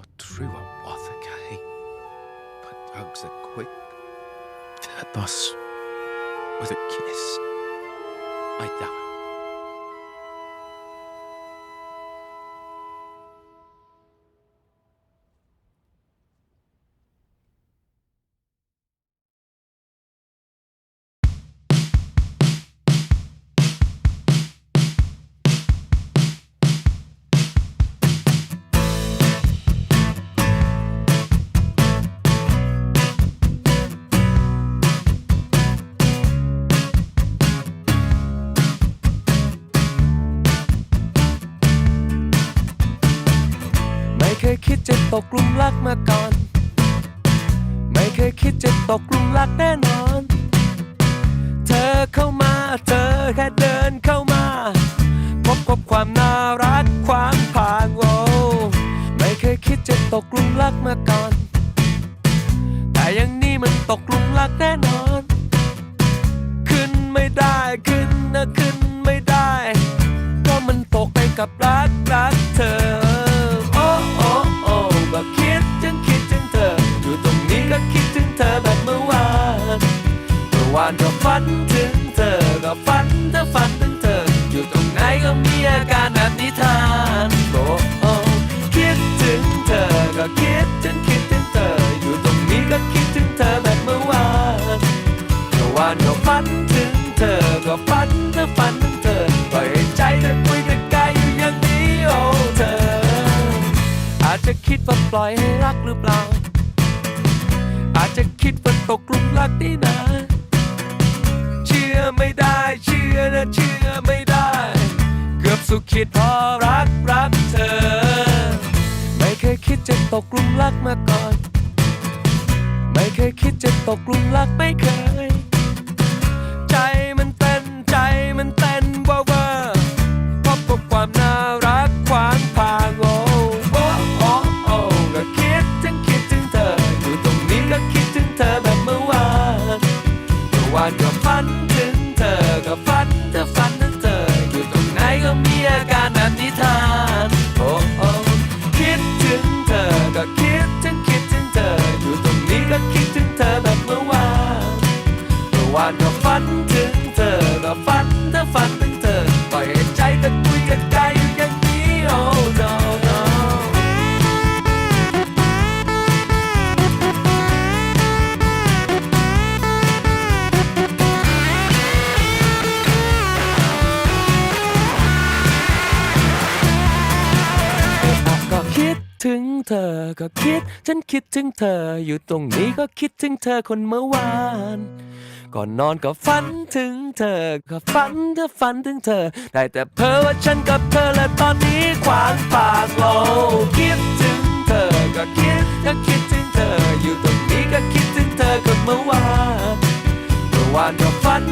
nor true apothecary, but hugs are quick, that thus, with a kiss, I die. ยคิดจะตกหลุมรักมาก่อน ไม่เคยคิดจะตกหลุมรักแน่นอน เธอเข้ามาเธอแค่เดินเข้ามา พบกับความน่ารักขวางผางโวไม่เคยคิดจะตกหลุมรักมาก่อน แต่อยังนี้มันตกหลุมรักแน่นอน ขึ้นไม่ได้ขึ้นนะขึ้นไม่ได้เพราะมันตกไปกับรักรักเธอ คิดถึงเธอแบบเมื่อวาน เมื่อวานก็ฝันถึงเธอ ก็ฝันเธอฝันถึงเธอ อยู่ตรงไหนก็มีอาการแบบนิทานโอ้โอ้คิดถึงเธอ ก็คิดถึงคิดถึงเธอ อยู่ตรงนี้ก็คิดถึงเธอแบบเมื่อวาน เมื่อวานก็ฝันถึงเธอ ก็ฝันเธอฝันถึงเธอปล่อยให้ใจเธอคุยกับกายอยู่อย่างนี้โอ้เธอ อาจจะคิดว่าปล่อยให้รักหรือเปล่า อาจจะคิดว่าตกหลุมรักนี่นะ เชื่อไม่ได้ เชื่อนะเชื่อไม่ได้ เกือบสุดขีดเพอรักรักเธอ ไม่เคยคิดจะตกหลุมรักมาก่อน ไม่เคยคิดจะตกหลุมรักไม่เคย ใจมันเต้นใจมัน ถึงเธอก็คิด ฉันคิดถึงเธอ อยู่ตรงนี้ก็คิดถึงเธอคนเมื่อวาน ก่อนนอนก็ฝันถึงเธอ ก็ฝันเธอฝันถึงเธอ ได้แต่เพ้อว่าฉันกับเธอและตอนนี้ขวางปากโลคิดถึงเธอก็คิดก็คิดถึงเธอ อยู่ตรงนี้ก็คิดถึงเธอคนเมื่อวาน เมื่อวานก็ฝัน